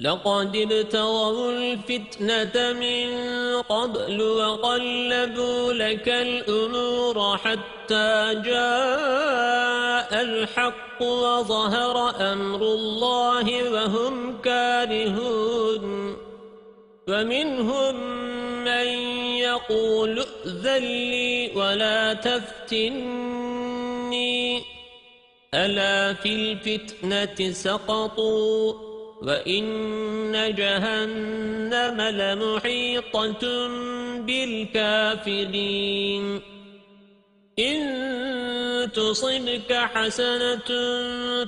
لقد ابتغوا الفتنة من قبل وقلبوا لك الأمور حتى جاء الحق وظهر أمر الله وهم كارهون. ومنهم من يقول ائذن لي ولا تفتني. ألا في الفتنة سقطوا؟ وَإِنَّ جَهَنَّمَ لَمُحِيطَةٌ بِالْكَافِرِينَ إِن تُصِبْكَ حَسَنَةٌ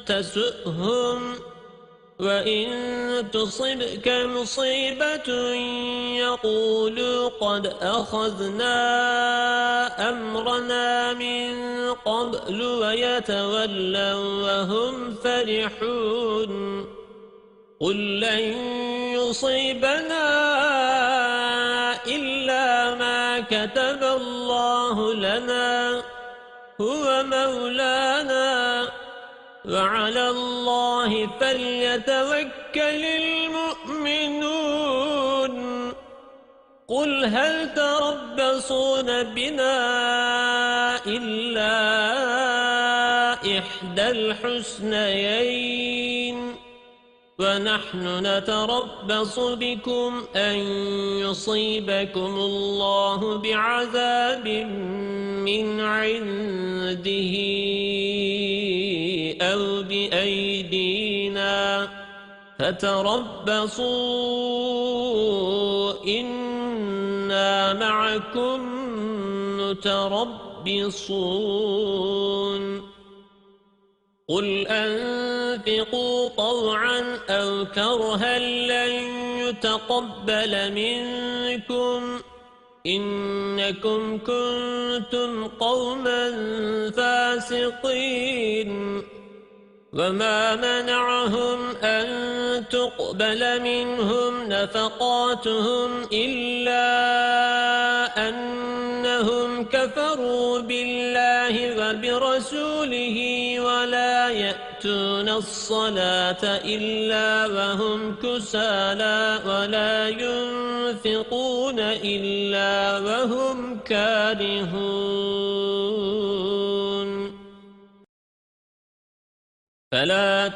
تَسُؤْهُمْ وَإِن تُصِبْكَ مُصِيبَةٌ يَقُولُوا قَدْ أَخَذْنَا أَمْرَنَا مِنْ قَبْلُ وَيَتَوَلَّوْا وَهُمْ فَرِحُونَ قل لن يصيبنا إلا ما كتب الله لنا هو مولانا. وعلى الله فليتوكل المؤمنون. قل هل تربصون بنا إلا إحدى الحسنيين ونحن نتربص بكم أن يصيبكم الله بعذاب من عنده أو بأيدينا. فتربصوا إنا معكم متربصون. قل أنفقوا طوعا أو كرها لن يتقبل منكم إنكم كنتم قوما فاسقين وما منعهم أن تقبل منهم نفقاتهم إلا أنهم كفروا بالله وبرسوله ولا يأتون الصلاة إلا وهم كسالا ولا ينفقون إلا وهم كارهون. فلا